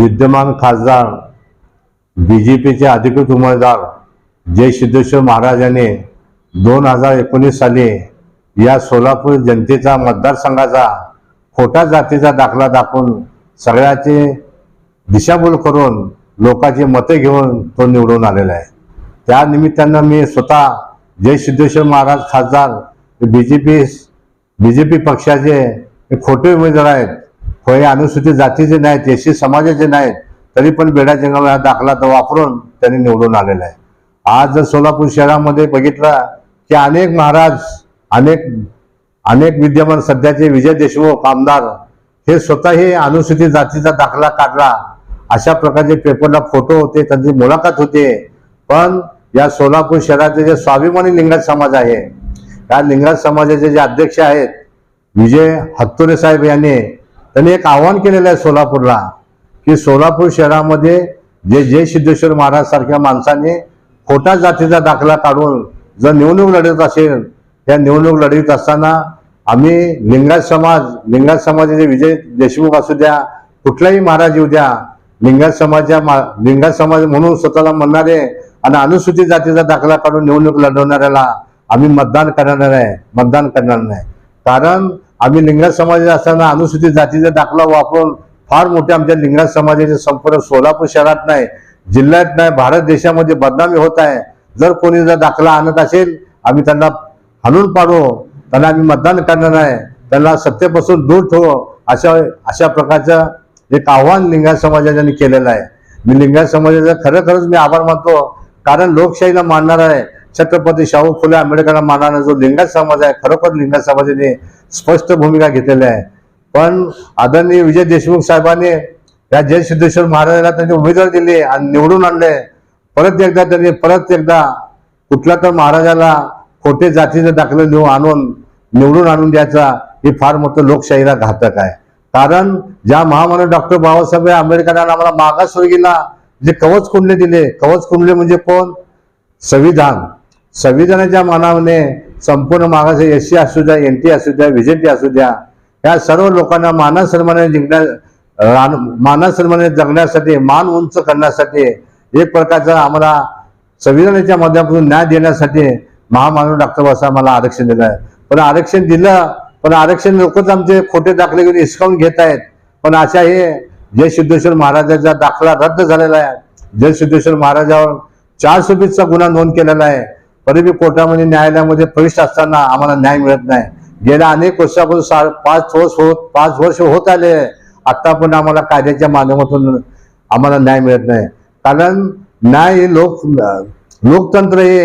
विद्यमान खासदार B J पीचे अधिकृत उमेदवार जय सिद्धेश्वर महाराजांनी दोन हजार एकोणीस साली या सोलापूर जनतेचा मतदारसंघाचा खोटा जातीचा दाखला दाखवून सगळ्याचे दिशाभूल करून लोकांची मते घेऊन तो निवडून आलेला आहे. त्या निमित्तानं मी स्वतः जय सिद्धेश्वर महाराज खासदार B J P B J P पक्षाचे हे खोटे उमेदवार आहेत. हे अनुसूचित जातीचे नाहीत एसी समाजाचे नाहीत तरी पण बेडा जंगल हा दाखला तो वापरून त्यांनी निवडून आलेला आहे. आज जर सोलापूर शहरामध्ये बघितलं की अनेक महाराज अनेक अनेक विद्यमान सध्याचे विजय देशमुख आमदार हे स्वतःही अनुसूचित जातीचा दाखला काढला. अशा प्रकारचे पेपरला फोटो होते त्यांची मुलाखत होते. पण या सोलापूर शहराचे जे स्वाभिमानी लिंगायत समाज आहे या लिंगायत समाजाचे जे अध्यक्ष आहेत विजय हत्तुरे साहेब यांनी त्यांनी एक आव्हान केलेलं आहे सोलापूरला की सोलापूर शहरामध्ये जे जय सिद्धेश्वर महाराज सारख्या माणसाने खोटा जातीचा दाखला काढून जर निवडणूक लढत असेल त्या निवडणूक लढवीत असताना आम्ही लिंगायत समाज लिंगायत समाजाचे विजय देशमुख असू द्या कुठलाही महाराज येऊ द्या लिंगायत समाजा मा- लिंगायत समाज म्हणून स्वतःला म्हणणारे आणि अनुसूचित जातीचा दाखला काढून निवडणूक लढवणाऱ्याला आम्ही मतदान करणार आहे मतदान करणार नाही. कारण आम्ही लिंगायत समाजात असताना अनुसूचित जातीचा दाखला वापरून फार मोठे आमच्या लिंगायत समाजाचे संपर्क सोलापूर शहरात नाही जिल्ह्यात नाही भारत देशामध्ये बदनामी होत आहे. जर कोणी जर दाखला आणत असेल आम्ही त्यांना हाणून पाडू. त्यांना आम्ही मतदान करणार नाही त्यांना सत्तेपासून दूर ठेवू. अशा अशा प्रकारचं एक आव्हान लिंगायत समाजाने केलेलं आहे. मी लिंगायत समाजाचा खरं खरंच मी आभार मानतो. कारण लोकशाहीला मानणार आहे. छत्रपती शाहू फुले आंबेडकरांना मानणारा जो लिंगायत समाज आहे खरोखर लिंगायत समाजाने स्पष्ट भूमिका घेतलेली आहे. पण आदरणीय विजय देशमुख साहेबांनी या जय सिद्धेश्वर महाराजांना त्यांनी उमेदवार दिले आणि निवडून आणले. परत एकदा त्यांनी परत एकदा कुठल्या तर महाराजाला खोटे जातीचे दाखले देऊ आणून निवडून आणून द्यायचा हे फार मोठं लोकशाहीला घातक आहे. कारण ज्या महामानव डॉक्टर बाबासाहेब आंबेडकरांना आम्हाला मागासवर्गीला जे कवच कुंडले दिले कवच कुंडले म्हणजे कोण? संविधान. संविधानाच्या मानाने संपूर्ण मागास एस सी असू द्या एन टी असू द्या व्हिजन असू द्या या सर्व लोकांना मानव सन्मानाने जिंकण्या रान- सन्मानाने जगण्यासाठी मान उंच करण्यासाठी एक प्रकारचा आम्हाला संविधानाच्या माध्यमातून न्याय देण्यासाठी महामानव डॉक्टर बाबासाहेब मला आरक्षण दिलं आहे. पण आरक्षण दिलं पण आरक्षण लोकच आमचे खोटे दाखले घेऊन हिसकावून घेत आहेत. पण अशा हे जय सिद्धेश्वर महाराजाचा दाखला रद्द झालेला आहे. जय सिद्धेश्वर महाराजावर चार सुबीसचा गुन्हा नोंद केलेला आहे. तरी कोर्टामध्ये न्यायालयामध्ये प्रविष्ट असताना आम्हाला न्याय मिळत नाही. गेल्या अनेक वर्षापासून सा पाच वर्ष होत पाच वर्ष होत आले आत्ता पण आम्हाला कायद्याच्या माध्यमातून आम्हाला न्याय मिळत नाही. कारण न्याय हे लोक लोकतंत्र हे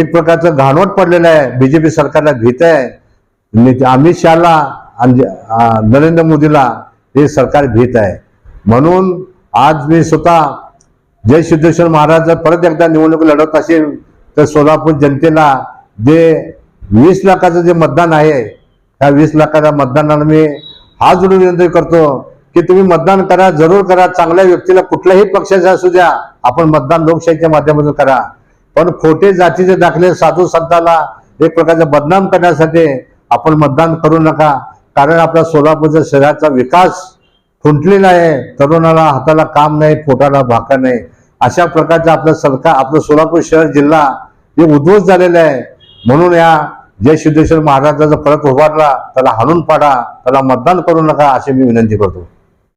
एक प्रकारचं घाणवट पडलेलं आहे. बीजेपी सरकारला भीत आहे. अमित शहाला आणि नरेंद्र मोदीला हे सरकार भीत आहे. म्हणून आज मी स्वतः जय सिद्धेश्वर महाराज जर परत एकदा निवडणूक लढवत असेल तर सोलापूर जनतेला जे वीस लाखाचं जे मतदान आहे त्या वीस लाखाच्या मतदानाला मी हा जोडून विनंती करतो की तुम्ही मतदान करा जरूर करा. चांगल्या व्यक्तीला कुठल्याही पक्षाचा असू द्या आपण मतदान लोकशाहीच्या माध्यमातून करा. पण खोटे जातीचे दाखले साधू संताला एक प्रकारचा बदनाम करण्यासाठी आपण मतदान करू नका. कारण आपला सोलापूरच्या शहराचा विकास खुंटलेला आहे. तरुणाला हाताला काम नाही पोटाला भाकर नाही. अशा प्रकारचं आपलं सरकार आपलं सोलापूर शहर जिल्हा हे उद्ध्वस्त झालेलं आहे. म्हणून या जय सिद्धेश्वर महाराजाचा परत उभारला त्याला हाणून पाडा त्याला मतदान करू नका अशी मी विनंती करतो.